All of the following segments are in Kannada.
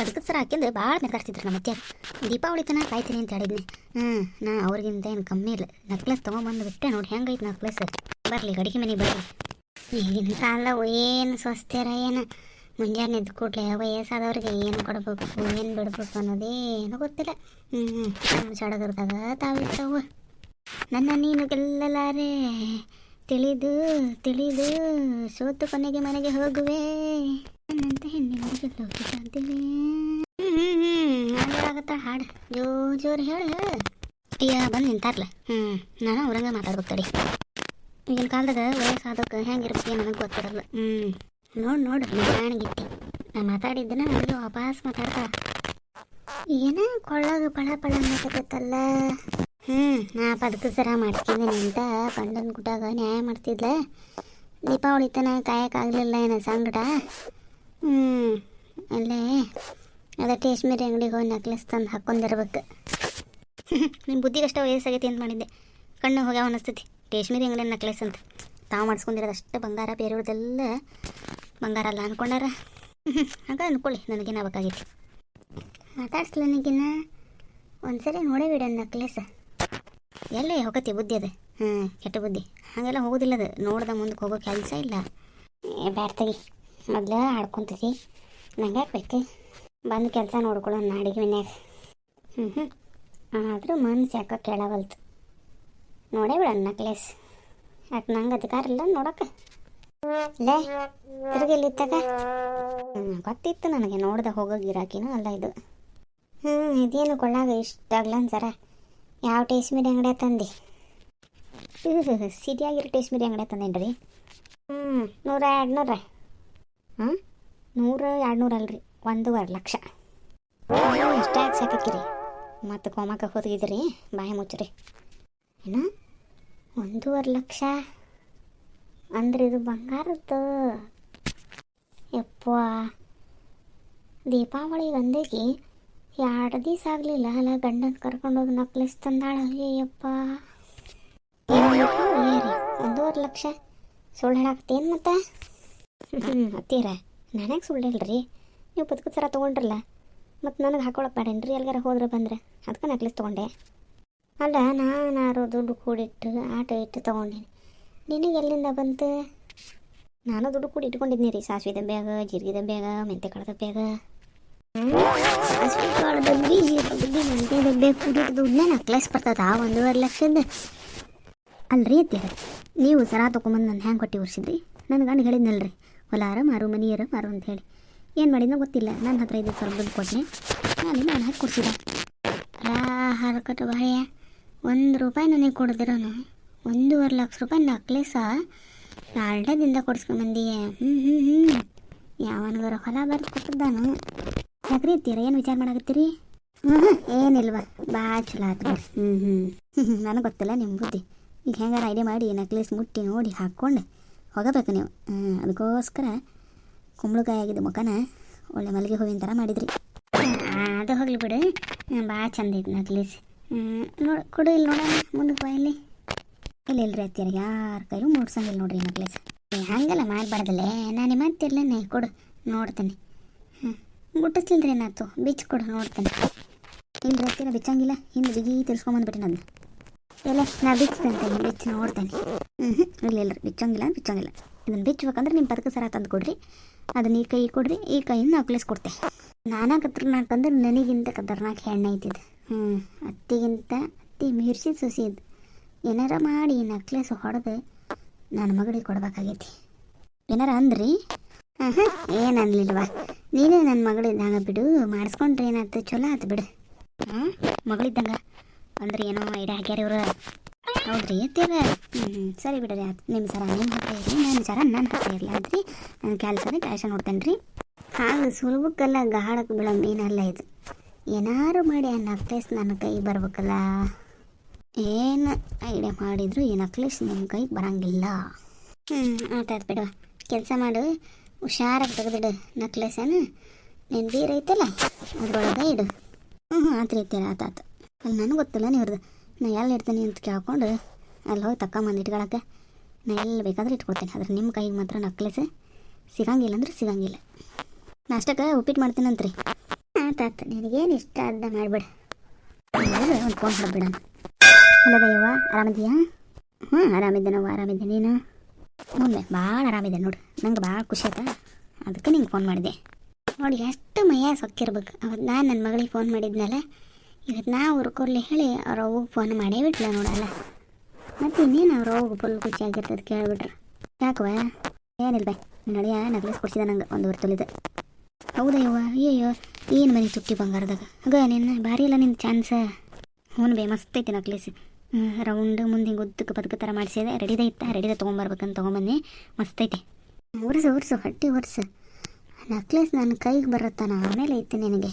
ಅದಕ್ಕೆ ಹಾಕಿಂದು ಭಾಳ ಮೆಗಾಡ್ತಿದ್ರು ನಮ್ಮ ಅತ್ತೆಯರು ದೀಪಾವಳಿ ತನಕ ಕಾಯ್ತೀನಿ ಅಂತ ಹೇಳಿದ್ನಿ. ಹ್ಞೂ ನಾ ಅವ್ರಿಗಿಂತ ಏನು ಕಮ್ಮಿ ಇಲ್ಲ. ನಕ್ಲೆಸ್ ತೊಗೊಂಬಂದು ಬಿಟ್ಟೆ ನೋಡಿ, ಹೆಂಗೈತೆ ನಕ್ಲೆಸ್ ಬರಲಿ, ಗಡಿಗೆ ಮನೆಗೆ ಬರಲಿ. ಈಗಿನ ಕಾಲ ಏನು ಸ್ವಸ್ಥರ ಏನು? ಮುಂಜಾನೆ ಎದ್ದು ಕೂಡಲೇ ವಯಸ್ಸಾದವ್ರಿಗೆ ಏನು ಕೊಡ್ಬೇಕು, ಏನು ಬಿಡ್ಬೇಕು ಅನ್ನೋದೇನು ಗೊತ್ತಿಲ್ಲ. ಹ್ಞೂ ಸಡಗರದಾಗ ತಾವಿರ್ತಾವ ನನ್ನ ನೀನು ಗೆಲ್ಲಲಾರೆ. ತಿಳಿದು ತಿಳಿದು ಸೋತು ಕೊನೆಗೆ ಮನೆಗೆ ಹೋಗುವೆ. ನನ್ನಂತ ಹೆಣ್ಣಿಗೆ ಗೆಲ್ಲೋಕೆ ಸಾಧ್ಯವಿಲ್ಲ ಆಗತ್ತ ಹಾಡು. ಜೋ ಜೋರು ಹೇಳು ಅಯ್ಯ, ಬಂದು ನಿಂತಾರಲ್ಲ ಹ್ಞೂ ನಾನು ಅವ್ರಂಗ ಮಾತಾಡ್ಬೇಕು ತಡಿ. ಈಗಿನ ಕಾಲದಾಗ ವಯಸ್ಸಾದಕ್ಕೆ ಹೆಂಗಿರ್ಬೇಕು ನನಗೆ ಗೊತ್ತಿರಲ್ಲ. ಹ್ಞೂ ನೋಡು ನೋಡು, ನಿಧಾನಗಿಟ್ಟಿ. ನಾ ಮಾತಾಡಿದ್ದನ್ನ ನನಗೆ ವಾಪಸ್ ಮಾತಾಡ್ತಾ. ಏನ ಕೊಳ್ಳಾಗ ಪಳ ಪಳ ಅನ್ನಕತ್ತಲ್ಲ ಹ್ಞೂ ನಾ ಪದಕ ಸರ ಮಾಡ್ತಿದ್ದೀನಿ ಅಂತ ಗಂಡನ ಗುಟಾಗ ನ್ಯಾಯ ಮಾಡ್ತಿದ್ಲೆ. ದೀಪಾವಳಿ ತನ ಕಾಯಕ್ಕಾಗಲಿಲ್ಲ ಏನೋ ಸಂಗಡ? ಹ್ಞೂ ಅಲ್ಲೇ ಅದ ಟೇಶ್ಮೀರಿ ಅಂಗಡಿಗೆ ಹೋಗಿ ನಕ್ಲೆಸ್ ತಂದು ಹಾಕ್ಕೊಂಡಿರ್ಬೇಕು. ನಿಮ್ಮ ಬುದ್ಧಿಗಷ್ಟ ವಯಸ್ಸಾಗೈತಿ ಅಂತ ಮಾಡಿದ್ದೆ. ಕಣ್ಣು ಹೋಗ್ಯಾವ ಅನಿಸ್ತೈತಿ. ಟೇಶ್ಮೀರಿ ಅಂಗಡಿ ನಕ್ಲೆಸ್ ಅಂತ. ತಾವು ಮಾಡಿಸ್ಕೊಂಡಿರೋದು ಅಷ್ಟು ಬಂಗಾರ ಬೇರೆಯವ್ರದ್ದೆಲ್ಲ ಬಂಗಾರ ಅಲ್ಲ ಅನ್ಕೊಂಡಾರ. ಹಂಗ ಅಂದ್ಕೊಳ್ಳಿ ನನಗೇನು ಬೇಕಾಗೈತಿ ಮಾತಾಡ್ಸ್ಲ ನನಗಿನ್ನ ಒಂದ್ಸರಿ ನೋಡೇ ಬಿಡ ನೆಕ್ಲೆಸ್ ಎಲ್ಲೇ ಹೋಗತಿ ಬುದ್ಧಿ ಅದು. ಹ್ಞೂ ಕೆಟ್ಟ ಬುದ್ಧಿ. ಹಾಗೆಲ್ಲ ಹೋಗೋದಿಲ್ಲ ಅದು ನೋಡ್ದ ಮುಂದಕ್ಕೆ ಹೋಗೋ ಕೆಲಸ ಇಲ್ಲ. ಏ ಬ್ಯಾಡ ತಗಿ. ಮೊದ್ಲು ಆಡ್ಕೊಂತೀವಿ ನಂಗೆ ಬೇಕು? ಬಂದು ಕೆಲಸ ನೋಡ್ಕೊಳ್ಳೋಣ ಅಡಿಗೆ ಮನ್ಯಾಗ. ಹ್ಞೂ ಹ್ಞೂ ಆದರೂ ಮನ್ಸು ಯಾಕೋ ಕೇಳವಲ್ತು. ನೋಡೇ ಬಿಡ ನಕ್ಲೇಸ್. ಯಾಕೆ ನಂಗೆ ಅಧಿಕಾರ ಇಲ್ಲ ನೋಡಕ್ಕೆ ಲೇ ತಿರುಗಿಲ್ಲಿತ್ತಾಗ ಗೊತ್ತಿತ್ತು ನನಗೆ ನೋಡ್ದೆ ಹೋಗೋ ಗಿರಾಕಿನೂ ಅಲ್ಲ ಇದು. ಹ್ಞೂ ಇದೇನು ಕೊಳ್ಳಾಗ ಇಷ್ಟಾಗ್ಲನ್ ಸರ ಯಾವ ಟೇಸ್ಮಿರಿ ಅಂಗಡಿ ತಂದಿ ಸಿಟಿಯಾಗಿರೋ ಮೀರಿ ಅಂಗಡಿ ತಂದೇನು ರೀ ಹ್ಞೂ ನೂರ ಎರಡು ನೂರ ಹಾಂ ನೂರ ಎರಡು ನೂರ ಅಲ್ರಿ, ಒಂದೂವರೆ ಲಕ್ಷ. ಎಷ್ಟಾಗಿ ಸಾಕಿಕ್ಕಿರಿ ಮತ್ತು ಕೋಮಾಕ ಹೋದಿದ್ರಿ ಬಾಯಿ ಮುಚ್ಚ್ರಿ. ಏನು ಒಂದೂವರೆ ಲಕ್ಷ. ಅಂದ್ರೆ ಇದು ಬಂಗಾರದ್ದು ಯಪ್ಪ, ದೀಪಾವಳಿ ಒಂದೇಗಿ ಎರಡು ದಿವಸ ಆಗಲಿಲ್ಲ. ಅಲ್ಲ, ಗಂಡನ ಕರ್ಕೊಂಡೋಗಿ ನಕ್ಲೆಸ್ ತಂದಾಳ. ಅಯ್ಯಪ್ಪ ಒಂದೂವರೆ ಲಕ್ಷ ಸುಳ್ಳು ಹೇಳಾಕ್ತೇನು ಮತ್ತೆ? ಹ್ಞೂ ಅತ್ತೀರ, ನನಗೆ ಸುಳ್ಳು ಹೇಳ್ರಿ ನೀವು ಬದುಕು ಸರ ತೊಗೊಂಡ್ರಲ್ಲ. ಮತ್ತು ನನಗೆ ಹಾಕೊಳಕ್ಕೆ ಬೇಡೇನ್ರಿ ಎಲ್ಗಾರ ಹೋದ್ರೆ ಬಂದ್ರೆ. ಅದಕ್ಕೆ ನಕ್ಲೆಸ್ ತೊಗೊಂಡೆ. ಅಲ್ಲ, ನಾನಾರು ದುಡ್ಡು ಕೂಡಿಟ್ಟು, ಆಟೋ ಇಟ್ಟು ತೊಗೊಂಡೇನಿ. ನಿನಗೆ ಎಲ್ಲಿಂದ ಬಂತು? ನಾನು ದುಡ್ಡು ಕೂಡಿ ಇಟ್ಕೊಂಡಿದ್ದೀನಿ ರೀ, ಸಾಸಿವೆ ಬ್ಯಾಗ ಜೀರಿಗೆ ಬ್ಯಾಗ ಮೆಂತೆ ಕಾಳು ದಬ್ಬ್ಯಾಗ ಸಾಸಿವೆ ಕಾಳು ಡಬ್ಬಿ ಜೀರಿಗೆ ಡಬ್ಬಿ ಮೆಂತೆ ಡಬ್ಬೆ ಕೂಡಿ ದುಡ್ಡನ್ನ ನಕ್ಲೆಸ್ ಬರ್ತದ ಒಂದೂವರೆ ಲಕ್ಷದ ಅಲ್ರಿ ಅತ್ತೀರ ನೀವು ಸರ ತೊಗೊಂಬಂದು ನನ್ನ ಹ್ಯಾಂಗೆ ಕೊಟ್ಟು ಉರ್ಸಿದ್ರಿ? ನನ್ನ ಗಂಡ ಹೇಳಿದ್ನಲ್ರಿ, ಹೊಲಾರ ಮಾರು ಮನಿಯರ ಮಾರು ಅಂತ ಹೇಳಿ. ಏನು ಮಾಡಿದ್ನೋ ಗೊತ್ತಿಲ್ಲ, ನನ್ನ ಹತ್ರ ಇದ್ದು ಸ್ವಲ್ಪ ದುಡ್ಡು ಕೊಟ್ಟೆ ನಾನು ನಾನು ಹಾಕಿ ಕೊಡ್ಸಿದೆ. ಹರಕಟ್ಟು ಬಾಳೆಯ ಒಂದು ರೂಪಾಯಿ ನನಗೆ ಕೊಡ್ದಿರೋನು. ಒಂದೂವರೆ ಲಕ್ಷ ರೂಪಾಯಿ ನಕ್ಲೇಸ ನಾಲ್ಡದಿಂದ ಕೊಡ್ಸ್ಕೊಂಬಂದಿಯ ಹ್ಞೂ ಹ್ಞೂ ಹ್ಞೂ ಯಾವನಿಗಾರ ಹೊಲ ಬರ್ದು ಕೊಟ್ಟಿದ್ದಾನು. ಯಾಕ್ರಿ ಇತ್ತೀರ ಏನು ವಿಚಾರ ಮಾಡಾಕತ್ತೀರಿ? ಹ್ಞೂ ಏನಿಲ್ವ. ಭಾಳ ಚಲೋ ಆಯ್ತು ಹ್ಞೂ ಹ್ಞೂ ಹ್ಞೂ ನನಗೆ ಗೊತ್ತಿಲ್ಲ ನಿಮ್ಮ ಬುದ್ಧಿ. ಈಗ ಹೆಂಗಾರ ಐಡಿಯಾ ಮಾಡಿ ನೆಕ್ಲೆಸ್ ಮುಟ್ಟಿ ನೋಡಿ ಹಾಕ್ಕೊಂಡು ಹೋಗಬೇಕು ನೀವು. ಹ್ಞೂ ಅದಕ್ಕೋಸ್ಕರ ಕುಂಬಳಕಾಯಿ ಆಗಿದ್ದ ಮುಖನ ಒಳ್ಳೆ ಮಲ್ಲಿಗೆ ಹೂವಿನ ಥರ ಮಾಡಿದ್ರಿ. ಅದು ಹೋಗ್ಲಿ ಬಿಡು. ಭಾಳ ಚಂದ ಐತೆ ನಕ್ಲೇಸ್ ನೋಡಿ ಕೊಡು ಇಲ್ಲಿ ನೋಡೋಣ ಮುಂದಕ್ಕೆ ಬಾ ಇಲ್ಲಿ. ಇಲ್ಲ ಇಲ್ರಿ ಅತ್ತಿಯರ್ ಯಾರ ಕೈಲೂ ಮೂಡ್ಸಂಗಿಲ್ಲ ನೋಡ್ರಿ ನಕ್ಲೆಸ್ ಹಂಗೆಲ್ಲ ಮಾಡಬಾರ್ದಲ್ಲೇ. ನಾನು ಮಾತಿರ್ಲೇನೆ ಕೊಡು ನೋಡ್ತೇನೆ. ಹ್ಞೂ ಮುಟ್ಟಿಸ್ಲಿಲ್ರಿ ಏನಾಯ್ತು ಬಿಚ್ಚು ಕೊಡು ನೋಡ್ತೇನೆ. ಇಲ್ಲಿ ಅತ್ತಿರ ಬಿಚ್ಚಂಗಿಲ್ಲ, ಹಿಂದೆ ಬಿಗಿ ತಿರ್ಸ್ಕೊಂಬಂದ್ಬಿಟ್ಟೆ ನಾನು. ಎಲ್ಲ ನಾ ಬಿಚ್ಚಂತೆ ಬಿಚ್ಚಿ ನೋಡ್ತೇನೆ. ಹ್ಞೂ ಇಲ್ಲ ಇಲ್ರಿ, ಬಿಚ್ಚಂಗಿಲ್ಲ ಬಿಚ್ಚಂಗಿಲ್ಲ. ಇದನ್ನು ಬಿಚ್ಚಬೇಕಂದ್ರೆ ನಿಮ್ಮ ಪದಕ ಸರ ತಂದು ಕೊಡ್ರಿ. ಅದನ್ನು ಈ ಕೈ ಕೊಡ್ರಿ, ಈ ಕೈಯಿಂದ ನಕ್ಲೆಸ್ ಕೊಡ್ತೆ. ನಾನಾ ಕತ್ರನಾಕ್ ಅಂದ್ರೆ ನನಗಿಂತ ಕತ್ರನಾಕ್ ಹೆಣ್ಣು ಐತಿದ್ದು ಹ್ಞೂ ಅತ್ತಿಗಿಂತ ಅತ್ತಿ ಮೀರ್ಸಿ ಸುಸಿ ಇದ್ದು ಏನಾರ ಮಾಡಿ ನಕ್ಲೆಸ್ ಹೊಡೆದು ನನ್ನ ಮಗಳಿಗೆ ಕೊಡ್ಬೇಕಾಗೈತಿ. ಏನಾರ ಅಂದ್ರಿ? ಏನು ಅನ್ಲಿಲ್ವಾ? ನೀನೇ ನನ್ನ ಮಗಳಿದ್ದಂಗೆ ಬಿಡು, ಮಾಡಿಸ್ಕೊಂಡ್ರೆ ಏನಾಯ್ತು ಚಲೋ ಆಯ್ತು ಬಿಡು. ಹಾಂ ಮಗಳಿದ್ದಂಗ? ಅಂದ್ರೆ ಏನೋ ಐಡಿಯಾ ಹಾಕ್ಯಾರ ಇವರು. ಹೌದ್ರಿ ತೇವ ಹ್ಞೂ ಸರಿ ಬಿಡ್ರಿ ನಿಮ್ಮ ಸರ ನಿಮ್ಮ ಹತ್ತಿರ ಇರಲಿ ನನ್ನ ಸರ ನನ್ನ ಹತ್ತಿರ ಇರಲಿ, ಆದ್ರಿ ನನ್ನ ಕೆಲಸನೇ ಕೆಲಸ ನೋಡ್ತೇನೆ ರೀ ಹಾಗೆ ಸುಲಭಕ್ಕೆಲ್ಲ ಗಾಡಕ್ಕೆ ಬಿಡೋ ಮೀನಲ್ಲ ಇದು. ಏನಾರು ಮಾಡಿ ಆ ನಕ್ಲೇಸ್ ನನ್ನ ಕೈಗೆ ಬರ್ಬೇಕಲ್ಲ. ಏನು ಐಡಿಯಾ ಮಾಡಿದ್ರು ಈ ನಕ್ಲೇಸ್ ನಿಮ್ಮ ಕೈಗೆ ಬರಂಗಿಲ್ಲ. ಹ್ಞೂ ಆಯ್ತು ಬಿಡುವ. ಕೆಲಸ ಮಾಡು. ಹುಷಾರಾಗಿ ತೆಗೆದಿಡು ನಕ್ಲೆಸನ ನೀನು ಬೀರ್ ಐತಲ್ಲ, ಅದ್ರೊಳಗೆ ಇಡು. ಹ್ಞೂ ಹ್ಞೂ ಆತ ಆತಾತು ಅಲ್ಲಿ ನನಗೆ ಗೊತ್ತಿಲ್ಲ ನೀವ್ರದ್ದು ನಾ ಎಲ್ಲಿ ಇಡ್ತೀನಿ ಅಂತ ಕೇಳ್ಕೊಂಡು ಅಲ್ಲಿ ಹೋಗಿ ತಗೊಂಬಂದು ಇಟ್ಕೊಳಕ್ಕೆ. ನಾ ಎಲ್ಲಿ ಬೇಕಾದ್ರೆ ಇಟ್ಕೊಳ್ತೀನಿ. ಆದ್ರೆ ನಿಮ್ಮ ಕೈಗೆ ಮಾತ್ರ ನಕ್ಲೆಸ್ ಸಿಗಂಗಿಲ್ಲ ಅಂದ್ರೆ ಸಿಗಂಗಿಲ್ಲ. ನಾಷ್ಟಕ್ಕೆ ಉಪ್ಪಿಟ್ಟು ಮಾಡ್ತೀನಂತ್ರಿ ಆತ ನಿನಗೇನು ಇಷ್ಟ ಅದ ಮಾಡಿಬಿಡ. ಒಂದು ಫೋನ್ ಮಾಡಿಬಿಡೋಣ. ಹಲೋ ದಯ್ಯವ್ವ ಆರಾಮಿದೆಯಾ ಹ್ಞೂ ಆರಾಮಿದ್ದೆ ನಾವು, ಆರಾಮಿದ್ದೆ ನೀನು? ಹ್ಞೂ ಭಾಳ ಆರಾಮಿದೆ ನೋಡು ನಂಗೆ ಭಾಳ ಖುಷಿ ಆಯ್ತಾ? ಅದಕ್ಕೆ ನಿಂಗೆ ಫೋನ್ ಮಾಡಿದೆ. ನೋಡಿ, ಎಷ್ಟು ಮೈಯ ಸೊಕ್ಕಿರ್ಬೇಕು ಅವತ್ತು ನಾನು ನನ್ನ ಮಗಳಿಗೆ ಫೋನ್ ಮಾಡಿದ್ನಲ್ಲ ಇವತ್ತು ನಾ ಹುರ್ಕೊರ್ಲಿ ಹೇಳಿ ಅವ್ರ ಫೋನ್ ಮಾಡೇ ಬಿಟ್ಲ ನೋಡಲ್ಲ. ಮತ್ತು ಇನ್ನೇನು ಅವ್ರ ಅವ್ಗೆ ಫುಲ್ ಖುಷಿ ಆಗಿರ್ತದೆ ಕೇಳಿಬಿಟ್ರೆ. ಯಾಕವ ಏನಿಲ್ಲ ಬೈ ನಡೆಯ ನಗಲಿಸ್ ಕೊಡ್ಸಿದ ನಂಗೆ ಒಂದು ತೊಲಿದೆ ಹೌದಾ ಇವ ಅಯ್ಯೋ ಏನು ಮನೆ ತುಟ್ಟಿ ಬಂಗಾರದಾಗ? ಹಾಗ ನಿನ್ನ ಭಾರಿ ಇಲ್ಲ ನಿನ್ನ ಚಾನ್ಸ ಹ್ಞೂ ಬೇ, ಮಸ್ತ್ ಐತಿ ನಕ್ಲೇಸ್ ರೌಂಡ್ ಮುಂದೆ ಹಿಂಗೆ ಉದ್ದಕ್ಕೆ ಬದುಕ ಥರ ಮಾಡಿಸಿದೆ ರೆಡಿದ ಇತ್ತ? ರೆಡಿದ ತೊಗೊಂಬರ್ಬೇಕಂತ ತೊಗೊಂಬನ್ನಿ. ಮಸ್ತ್ ಐತಿ. ಒರ್ಸು ಹೊಟ್ಟೆ ಒರ್ಸು. ನಕ್ಲೇಸ್ ನನ್ನ ಕೈಗೆ ಬರುತ್ತಾನ ಆಮೇಲೆ ಐತೆ ನಿನಗೆ.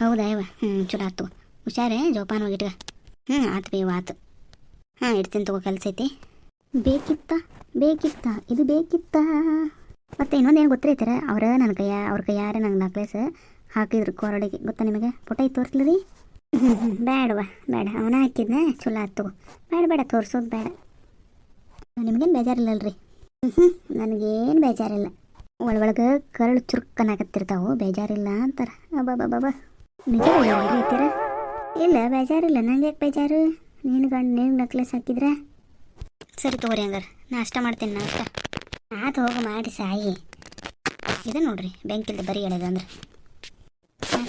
ಹೌದಾ ಇವ ಹ್ಞೂ ಚಲೋ ಆಯ್ತು ಹುಷಾರೇ? ಜೋಪಾನ ಹೋಗಿಟ್ಗ ಹ್ಞೂ ಆತು ಬೇವ, ಆತು. ಹಾಂ, ಇಡ್ತೀನಿ ತಗೋ, ಕೆಲಸ ಐತಿ. ಬೇಕಿತ್ತ? ಬೇಕಿತ್ತ? ಇದು ಬೇಕಿತ್ತ? ಮತ್ತೆ ಏನು ಗೊತ್ತಿರೈತಾರೆ ಅವ್ರ ನನ್ನ ಕೈಯ, ಅವ್ರ ಕೈಯಾರ ನಂಗೆ ನಕ್ಲೇಸ್ ಹಾಕಿದ್ರು ಕೊರಡಿಗೆ ಗೊತ್ತಾ ನಿಮಗೆ? ಫೋಟೋ ಐತೆ ತೋರಿಸ್ಲಿ ರೀ ಬೇಡವಾ? ಬೇಡ. ಅವನ ಹಾಕಿದ್ನ? ಚಲೋ ಆಯ್ತು ಬೇಡ ಬೇಡ, ತೋರ್ಸೋದು ಬೇಡ. ನಿಮಗೇನು ಬೇಜಾರಿಲ್ಲಲ್ರಿ? ಹ್ಞೂ ನನಗೇನು ಬೇಜಾರಿಲ್ಲ. ಒಳಗೊಳಗೆ ಕರಳು ಚುರುಕ್ಕನಾಗತ್ತಿರ್ತಾವು ಬೇಜಾರಿಲ್ಲ ಅಂತಾರೆ. ಅಬ್ಬಬ್ಬಬ್ಬ ನಿಜ ಬೇಜಾರಿಲ್ಲ ಇಲ್ಲ, ಬೇಜಾರಿಲ್ಲ. ನಂಗೆ ಯಾಕೆ ಬೇಜಾರು? ನೀನು ಗಂಡು ನೀನು ನಕ್ಲೆಸ್ ಹಾಕಿದ್ರೆ? ಸರಿ ತಗೋರಿ ಹಂಗಾರೆ. ನಾಷ್ಟ ಮಾಡ್ತೀನಿ, ನಾಷ್ಟ. ಆತು ಹೋಗಿ, ಮಾಡಿ, ಸಾಯಿ. ಇದು ನೋಡ್ರಿ, ಬೆಂಕಿಲ್ದ ಬರೀ ಹೇಳೋದಂದ್ರೆ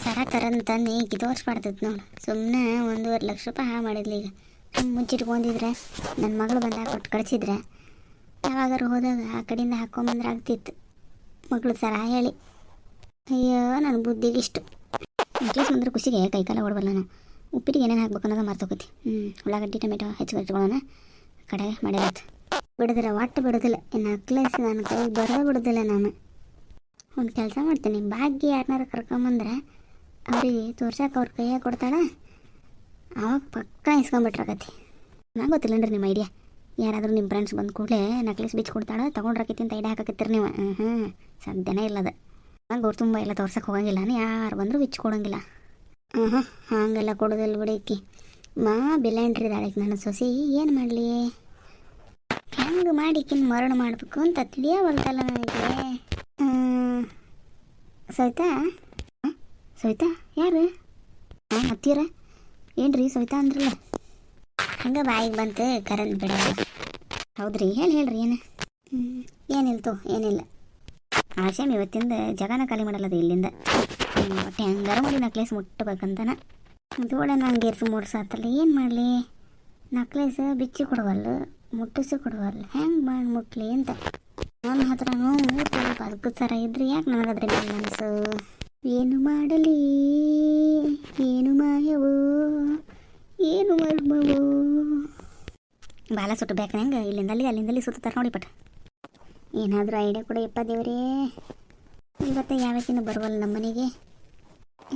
ಸರ ನೀ ತಂದು ಈಗ ತೋರಿಸ್ಬಾರ್ದದ್ದು ನೋಡು. ಸುಮ್ಮನೆ ಒಂದೂವರೆ ಲಕ್ಷ ರೂಪಾಯಿ ಹಾಳು ಮಾಡಿದ್ಲಿ ಈಗ. ಸುಮ್ಮನೆ ಮುಚ್ಚಿಟ್ಕೊಂಡಿದ್ರೆ ನನ್ನ ಮಗಳು ಬಂದಾಗ ಕೊಟ್ಟು ಕಳಿಸಿದ್ರೆ, ಯಾವಾಗಾರು ಹೋದಾಗ ಆ ಕಡೆಯಿಂದ ಹಾಕೊಂಬಂದ್ರೆ ಆಗ್ತಿತ್ತು. ಮಗಳು ಸರ ಹೇಳಿ, ಅಯ್ಯೋ ನನ್ನ ಬುದ್ಧಿಗೆ ಇಷ್ಟು. ನೆಕ್ಲೆಸ್ ಬಂದ್ರೆ ಖುಷಿಗೆ ಕೈಕಾಲ ಓಡಬಲ್ಲ ನಾನು ಉಪ್ಪಿಟ್ಟಿಗೆ ಏನೇನು ಹಾಕ್ಬೇಕು ಅನ್ನೋದು ಮರ್ತೋಕತಿ ಹ್ಞೂ ಉಳ್ಳಾಗಡ್ಡಿ, ಟೊಮೆಟೊ ಹೆಚ್ಚು ಹಚ್ಕೊಳ್ಳೋಣ ಕಡೆ ಮಾಡಿರತ್ತೆ ಬಿಡೋದಿಲ್ಲ, ಒಟ್ಟು ಬಿಡೋದಿಲ್ಲ. ಈ ನಕ್ಲೆಸ್ ನನ್ನ ಕೈಗೆ ಬರೋ ಬಿಡೋದಿಲ್ಲ ನಾನು. ಒಂದು ಕೆಲಸ ಮಾಡ್ತೀನಿ. ಭಾಗ್ಯ ಯಾರನ್ನಾರು ಕರ್ಕೊಂಬಂದ್ರೆ ಅವ್ರಿಗೆ ತೋರ್ಸಕ್ಕೆ ಅವ್ರ ಕೈಯಾಗ ಕೊಡ್ತಾಳೆ. ಅವಾಗ ಪಕ್ಕ ಇಸ್ಕೊಂಬಿಟ್ರಾಕತಿ ನಂಗೆ ಗೊತ್ತಿಲ್ಲನ್ರಿ ನಿಮ್ಮ ಐಡಿಯಾ ಯಾರಾದರೂ ನಿಮ್ಮ ಫ್ರೆಂಡ್ಸ್ ಬಂದ ಕೂಡಲೇ ನಕ್ಲೆಸ್ ಬಿಚ್ಚಿ ಕೊಡ್ತಾಳೆ, ತೊಗೊಂಡ್ರಾಕೈತಿ ಅಂತ ಐಡಿಯಾ ಹಾಕಕತ್ತೀರಿ ನೀವು. ಹ್ಞೂ ಸಾಧ್ಯನೇ ಇಲ್ಲದ ನಂಗೆ ಅವ್ರು ತುಂಬ ಎಲ್ಲ ತೋರ್ಸಕ್ಕೆ ಹೋಗಂಗಿಲ್ಲ. ನಾನು ಯಾರು ಬಂದರೂ ಬಿಚ್ಚಿ ಕೊಡೋಂಗಿಲ್ಲ. ಹ್ಞೂ ಹಾಂ ಹಾಗೆಲ್ಲ ಕೊಡೋದಿಲ್ಲ ಬಿಡೈಕಿ ಮಾ ಬಿಲ್ಯಾಂಡ್ರಿ ದಾಳಕ್ಕೆ ನನ್ನ ಸೊಸಿ ಏನು ಮಾಡಲಿ? ಹೆಂಗೆ ಮಾಡಿಕಿನ್ ಮರಣ ಮಾಡಬೇಕು ಅಂತ ತಿಳಿಯವಲ್ತಲ್ಲ ನನಗೆ. ಸವಿತಾ? ಸವಿತಾ, ಯಾರು? ಹಾಂ ಹತ್ತೀರ ಏನ್ರಿ ಸವಿತಾ ಅಂದ್ರಲ್ಲ? ಹಂಗ ಬಾಯಿಗೆ ಬಂತು ಕರೆಂಟ್ ಬಿಡ. ಹೌದ್ರಿ, ಹೇಳಿ, ಹೇಳ್ರಿ, ಏನು? ಏನಿಲ್ಲ ತೋ, ಏನಿಲ್ಲ. ಆಶಾಮ್ ಇವತ್ತಿಂದ ಜಗನ ಖಾಲಿ ಮಾಡಲ್ಲದು ಇಲ್ಲಿಂದ. ಒಟ್ಟೆ ಹೆಂಗಾರ ಮಾಡಿ ನಕ್ಲೇಸ್ ಮುಟ್ಟಬೇಕಂತನ. ದೋಡ ನಂಗೆ ಏರ್ಸು ಮೂಡ್ಸಾತಲ್ಲ ಏನು ಮಾಡಲಿ? ನಕ್ಲೇಸ್ ಬಿಚ್ಚಿ ಕೊಡವಲ್ಲ. ಮುಟ್ಟಿಸಿ ಕೊಡುವಲ್ಲ. ಹೆಂಗೆ ಮಾಡಿ ಮುಟ್ಲಿ ಅಂತ. ನನ್ನ ಹತ್ರನೂ ಮೂರು ಬದುಕು ಥರ ಇದ್ರೆ ಯಾಕೆ ನನಗದ್ರ ಮನಸ್ಸು? ಏನು ಮಾಡಲಿ? ಏನು ಮಾಯವೋ? ಏನು ಮರ್ಮವೋ? ಬಾಲ ಸುಟ್ಟು ಬೇಕು ಹೆಂಗೆ ಇಲ್ಲಿಂದಲ್ಲಿ ಅಲ್ಲಿಂದಲ್ಲಿ ಸುತ್ತಾರ ನೋಡಿ ಪಟ ಏನಾದರೂ ಐಡಿಯಾ ಕೂಡ ಇಪ್ಪ ದೇವರೇ. ಇವತ್ತು ಯಾವತ್ತಿನ ಬರುವಲ್ಲ ನಮ್ಮ ಮನೆಗೆ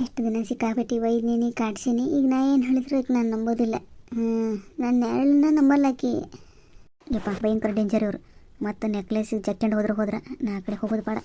ಎಷ್ಟು ದಿನ ಸಿಕ್ಕಾಪಟ್ಟಿ ಒಯ್ದೀನಿ ಕಾಡ್ಸೀನಿ ಈಗ ನಾ ಏನು ಹೇಳಿದ್ರು ಈಗ ನಾನು ನಂಬೋದಿಲ್ಲ. ನನ್ನ ನೆರಳನ್ನ ನಂಬಲ್ಲಾಕಿ ಯಪ್ಪ ಭಯಂಕರ ಡೇಂಜರ್ ಇವರು. ಮತ್ತು ನೆಕ್ಲೆಸ್ ಜಕ್ಕೊಂಡು ಹೋದ್ರೆ ಹೋದ್ರೆ ನಾ ಕಡೆ ಹೋಗೋದು ಬೇಡ.